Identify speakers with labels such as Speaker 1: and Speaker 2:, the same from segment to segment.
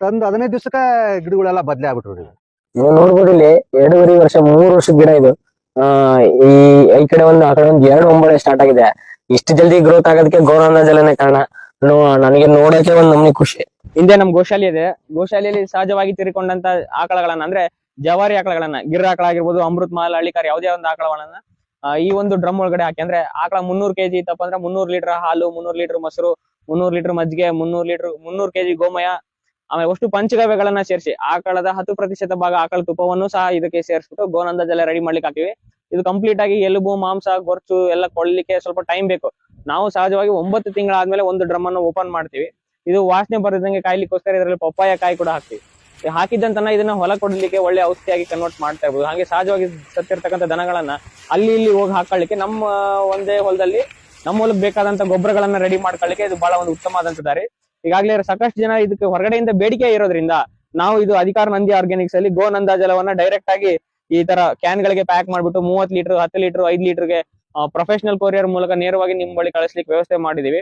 Speaker 1: ತಂದು ಹದಿನೈದು ದಿವ್ಸಕ್ಕ ಗಿಡಗಳೆಲ್ಲ ಬದ್ಲಿ ಆಗ್ಬಿಟ್ರು
Speaker 2: ನೀವು ನೋಡ್ಬೋದು ಇಲ್ಲಿ ಎರಡೂವರೆ ವರ್ಷ ಮೂರು ವರ್ಷದ ಗಿಡ ಇದು. ಆ ಈ ಈ ಕಡೆ ಒಂದು ಆ ಕಡೆ ಒಂದು ಎರಡು ಒಂಬಳೆ ಸ್ಟಾರ್ಟ್ ಆಗಿದೆ. ಇಷ್ಟು ಜಲ್ದಿ ಗ್ರೋತ್ ಆಗೋದಕ್ಕೆ ಗೌರವ ಜಲನೇ ಕಾರಣ. ನೋ- ನನಗೆ ನೋಡಕ್ಕೆ ಒಂದ್ ನಮ್ಗೆ ಖುಷಿ.
Speaker 3: ಹಿಂದೆ ನಮ್ ಗೋಶಾಲಿ ಇದೆ. ಗೋಶಾಲೆಯಲ್ಲಿ ಸಹಜವಾಗಿ ತೀರಿಕೊಂಡಂತ ಆಕಳಗಳನ್ನ ಅಂದ್ರೆ ಜವಾರಿ ಆಕಳಗಳನ್ನ ಗಿರ್ ಆಕಳ ಆಗಿರ್ಬೋದು ಅಮೃತ್ ಮಹಲ್ ಹಳ್ಳಿಕಾರ್ ಯಾವುದೇ ಒಂದು ಆಕಳಗಳನ್ನ ಈ ಒಂದು ಡ್ರಮ್ ಒಳಗಡೆ ಹಾಕಿ ಅಂದ್ರೆ ಆಕಳ ಮುನ್ನೂರು ಕೆಜಿ ಇತ್ತಪ್ಪ ಅಂದ್ರೆ ಮುನ್ನೂರು ಲೀಟರ್ ಹಾಲು ಮುನ್ನೂರು ಲೀಟರ್ ಮೊಸರು ಮುನ್ನೂರು ಲೀಟರ್ ಮಜ್ಜಿಗೆ ಮುನ್ನೂರು ಲೀಟರ್ ಮುನ್ನೂರು ಕೆಜಿ ಗೋಮಯ ಆಮೇಲೆ ಅಷ್ಟು ಪಂಚಗವ್ಯಗಳನ್ನ ಸೇರಿಸಿ ಆಕಳದ ಹತ್ತು ಪ್ರತಿಶತ ಭಾಗ ಆಕಳ ತುಪ್ಪವನ್ನು ಸಹ ಇದಕ್ಕೆ ಸೇರಿಸ್ಬಿಟ್ಟು ಜಲ ರೆಡಿ ಮಾಡ್ಲಿಕ್ಕೆ ಹಾಕಿವಿ. ಇದು ಕಂಪ್ಲೀಟ್ ಆಗಿ ಎಲುಬು, ಮಾಂಸ, ಗೊರ್ಚು ಎಲ್ಲ ಕೊಡ್ಲಿಕ್ಕೆ ಸ್ವಲ್ಪ ಟೈಮ್ ಬೇಕು. ನಾವು ಸಹಜವಾಗಿ ಒಂಬತ್ತು ತಿಂಗಳಾದ್ಮೇಲೆ ಒಂದು ಡ್ರಮ್ ಅನ್ನು ಓಪನ್ ಮಾಡ್ತೀವಿ. ಇದು ವಾಸನೆ ಬರದಂಗೆ ಕಾಯ್ಲಿಕ್ಕೋಸ್ಕರ ಇದರಲ್ಲಿ ಪಪ್ಪಾಯ ಕಾಯಿ ಕೂಡ ಹಾಕ್ತಿವಿ. ಹಾಕಿದಂತನ ಇದನ್ನ ಹೊಲ ಕೊಡ್ಲಿಕ್ಕೆ ಒಳ್ಳೆ ಔಷಧಿಯಾಗಿ ಕನ್ವರ್ಟ್ ಮಾಡ್ತಾ ಇರ್ಬೋದು. ಹಾಗೆ ಸಹಜವಾಗಿ ಸತ್ತಿರ್ತಕ್ಕಂಥ ದನಗಳನ್ನ ಅಲ್ಲಿ ಇಲ್ಲಿ ಹೋಗಿ ಹಾಕೊಳ್ಳಿಕ್ಕೆ ನಮ್ಮ ಒಂದೇ ಹೊಲದಲ್ಲಿ ನಮ್ಮ ಹೊಲಕ್ಕೆ ಬೇಕಾದಂತ ಗೊಬ್ಬರಗಳನ್ನ ರೆಡಿ ಮಾಡ್ಕೊಳ್ಳಿಕ್ಕೆ ಇದು ಬಹಳ ಒಂದು ಉತ್ತಮವಾದಂತ ದಾರಿ. ಈಗಾಗಲೇ ಸಾಕಷ್ಟು ಜನ ಇದಕ್ಕೆ ಹೊರಗಡೆಯಿಂದ ಬೇಡಿಕೆ ಇರೋದ್ರಿಂದ ನಾವು ಇದು ಅಧಿಕಾರ ನಂದಿ ಆರ್ಗ್ಯಾನಿಕ್ಸ್ ಅಲ್ಲಿ ಗೋನಂದ ಜಲವನ್ನ ಡೈರೆಕ್ಟ್ ಆಗಿ ಈ ತರ ಕ್ಯಾನ್ ಗಳಿಗೆ ಪ್ಯಾಕ್ ಮಾಡ್ಬಿಟ್ಟು ಮೂವತ್ ಲೀಟರ್, ಹತ್ತು ಲೀಟರ್, ಐದ್ ಲೀಟರ್ಗೆ ಪ್ರೊಫೆಷನಲ್ ಕೊರಿಯರ್ ಮೂಲಕ ನೇರವಾಗಿ ನಿಮ್ಮ ಬಳಿ ಕಳಿಸ್ಲಿಕ್ಕೆ ವ್ಯವಸ್ಥೆ ಮಾಡಿದೀವಿ.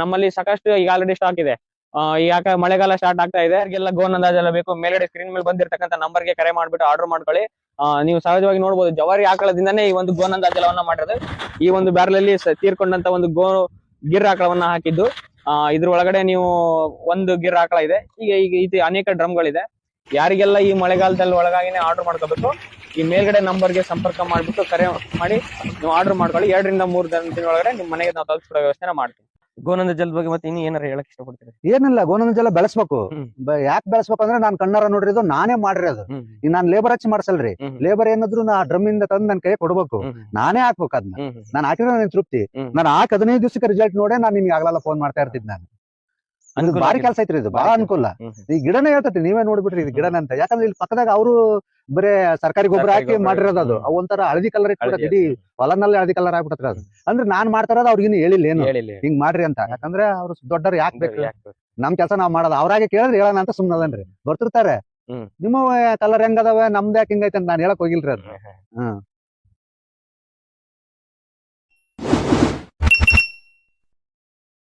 Speaker 3: ನಮ್ಮಲ್ಲಿ ಸಾಕಷ್ಟು ಈಗ ಆಲ್ರೆಡಿ ಸ್ಟಾಕ್ ಇದೆ. ಯಾಕೆ ಮಳೆಗಾಲ ಸ್ಟಾರ್ಟ್ ಆಗ್ತಾ ಇದೆ, ಯಾರಿಗೆಲ್ಲ ಗೋನ್ ಅಂದಾಜೆಲ್ಲ ಬೇಕು, ಮೇಲ್ಗಡೆ ಸ್ಕ್ರೀನ್ ಮೇಲೆ ಬಂದಿರತಕ್ಕಂತ ನಂಬರ್ಗೆ ಕರೆ ಮಾಡ್ಬಿಟ್ಟು ಆರ್ಡರ್ ಮಾಡ್ಕೊಳ್ಳಿ. ನೀವು ಸಹಜವಾಗಿ ನೋಡಬಹುದು ಜವಾರಿ ಆಕಳದಿಂದಾನೇ ಈ ಒಂದು ಗೋನ್ ಅಂದಾಜಲವನ್ನ ಮಾಡಿರೋದು. ಈ ಒಂದು ಬ್ಯಾರಲ್ ಅಲ್ಲಿ ತೀರ್ಕೊಂಡಂತ ಒಂದು ಗೋ ಗಿರ್ ಆಕಳವನ್ನ ಹಾಕಿದ್ದು. ಆ, ಇದ್ರ ಒಳಗಡೆ ನೀವು ಒಂದು ಗಿರ್ ಆಕಳ ಇದೆ. ಈಗ ಈಗ ಇದು ಅನೇಕ ಡ್ರಮ್ಗಳಿದೆ. ಯಾರಿಗೆಲ್ಲ ಈ ಮಳೆಗಾಲದಲ್ಲಿ ಒಳಗಾಗಿನೇ ಆರ್ಡರ್ ಮಾಡ್ಕೋಬೇಕು ಈ ಮೇಲ್ಗಡೆ ನಂಬರ್ಗೆ ಸಂಪರ್ಕ ಮಾಡ್ಬಿಟ್ಟು ಕರೆ ಮಾಡಿ ನೀವು ಆರ್ಡರ್ ಮಾಡ್ಕೊಳ್ಳಿ. ಎರಡರಿಂದ ಮೂರು ದಿನದ ಒಳಗಡೆ ನಿಮ್ಮ ಮನೆಗೆ ನಾವು ತಲುಪಿಸ್ಕೊಡೋ ವ್ಯವಸ್ಥೆ ಮಾಡ್ತೀವಿ. ಗೋನಂದ ಜಲ ಬಗ್ಗೆ ಮತ್ತೆ ಇನ್ನು ಏನಾರ ಹೇಳಕ್ ಇಷ್ಟಪಡ್ತೀರಿ?
Speaker 1: ಏನಿಲ್ಲ ಗೋನಂದ ಜಲ ಬೆಳೆಸ್ಬೇಕು.
Speaker 3: ಹ್ಮ್.
Speaker 1: ಯಾಕೆ ಬೆಳೆಸ್ಬೇಕು ಅಂದ್ರೆ ನಾನ್ ಕಣ್ಣಾರ ನೋಡಿರೋದು ನಾನೇ ಮಾಡಿರೋದು ಈಗ ನಾನ್ ಲೇಬರ್ ಹಚ್ಚಿ ಮಾಡ್ಸಲ್ರಿ.
Speaker 3: ಹ್ಮ್.
Speaker 1: ಲೇಬರ್ ಏನಾದ್ರು ನಾ ಡ್ರಮ್ ಇಂದ ತಂದು ನನ್ ಕೈ ಕೊಡ್ಬೇಕು. ನಾನೇ ಹಾಕ್ಬೇಕು ಅದನ್ನ ನಾನು ಹಾಕಿದ್ರೆ ನನ್ ತೃಪ್ತಿ.
Speaker 3: ಹ್ಮ್.
Speaker 1: ನಾನು ಹಾಕಿ ಹದಿನೈದು ದಿವಸಕ್ಕೆ ರಿಸಲ್ಟ್ ನೋಡೇ ನಾನು ನಿಮ್ಗೆ ಆಗ್ಲಲ್ಲ ಫೋನ್ ಮಾಡ್ತಾ ಇರ್ತಿದ್ ನಾನು. ಇದು
Speaker 3: ಬಾರಿ
Speaker 1: ಕೆಲಸ ಐತ್ರಿ ಇದು ಬಹಳ ಅನುಕೂಲ. ಈ ಗಿಡನೇ ಹೇಳ್ತೈತಿ ನೀವೇ ನೋಡ್ಬಿಟ್ರಿ ಇದು ಗಿಡನ ಅಂತ. ಯಾಕಂದ್ರೆ ಇಲ್ಲಿ ಪಕ್ಕದಾಗ ಅವರು ಬರೇ ಸರ್ಕಾರಿ ಗೊಬ್ಬರ ಹಾಕಿ ಮಾಡಿರೋದು ಅದು. ಒಂಥರ ಹಳದಿ ಕಲರ್
Speaker 3: ಇಟ್ಬಿಡತ್ತೆ
Speaker 1: ಇಡೀ ಹೊಲನಲ್ಲಿ ಹಳದಿ ಕಲರ್ ಆಗ್ಬಿಡತ್ತೆ ಅದು. ಅಂದ್ರೆ ನಾನ್ ಮಾಡ್ತಾ ಇರೋದು ಅವ್ರಿಗಿನ್ನು ಹೇಳಿಲ್ಲ ಏನು. ಹಿಂಗ್ ಮಾಡ್ರಿ ಅಂತ. ಯಾಕಂದ್ರೆ ಅವ್ರು ದೊಡ್ಡರು ಯಾಕೆ ಬೇಕು? ನಮ್ ಕೆಲಸ ನಾವ್ ಮಾಡೋದು. ಅವ್ರಾಗೆ ಕೇಳಿದ್ರೆ ಹೇಳೋಣ ಅಂತ ಸುಮ್ಮನದನ್ರಿ ಬರ್ತಿರ್ತಾರೆ. ನಿಮ್ಮ ಕಲರ್ ಹೆಂಗದವ ನಮ್ದು ಯಾಕೆ ಹಿಂಗೈತೆ ಅಂತ ನಾನು ಹೇಳಕ್ ಹೋಗಿಲ್ರಿ ಅದು. ಹ್ಮ್.